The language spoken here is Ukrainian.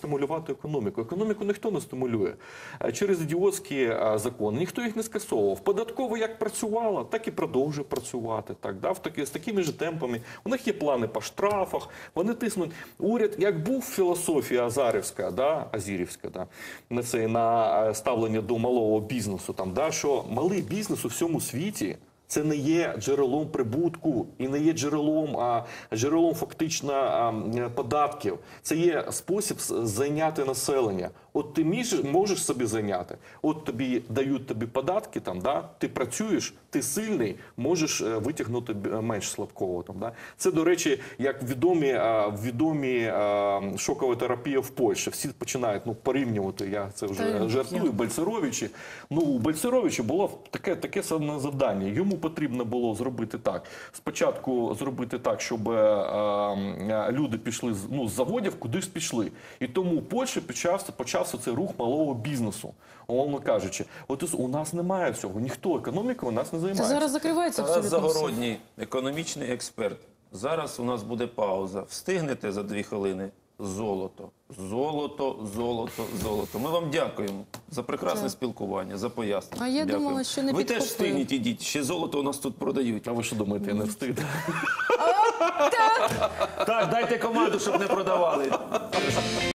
стимулювати економіку. Економіку ніхто не стимулює. Е, Через ідіотські е, закони ніхто їх не скасовував. Податково як працювала, так і продовжує працювати. Так, да, в таки, з такими ж темпами. У них є плани по штрафах, вони тиснуть. Уряд, як був філософія Азарівська, да, Азірівська, да, на це на е, ставлення до малого бізнесу, там, да, що малий бізнес у всьому світі. Це не є джерелом прибутку і не є джерелом, а джерелом фактично а, податків. Це є спосіб зайняти населення. От ти між, можеш собі зайняти. От тобі дають тобі податки, там да ти працюєш, ти сильний, можеш е, витягнути менш слабкого. Там да це до речі, як відомі відомі шокова терапія в Польщі. Всі починають ну порівнювати. Я це вже жартую. Бальцеровичі. Ну, у Бальцеровича було таке, таке саме завдання. Йому потрібно було зробити так. Спочатку зробити так, щоб е, е, люди пішли з- ну, з заводів, кудись пішли. І тому у Польщі почався, почався цей рух малого бізнесу, умовно кажучи. От у нас немає цього. Ніхто економікою у нас не Це зараз закривається Тарас. Загородній, економічний експерт. Зараз у нас буде пауза. Встигнете за дві хвилини? Золото, золото, золото, золото. Ми вам дякуємо за прекрасне Так. спілкування, за пояснення. А я Дякуємо. думала, що не ви теж підхопили. встигніть ідіть. Ще золото у нас тут продають. А ви що думаєте, я не встиг? Так, дайте команду, щоб не продавали.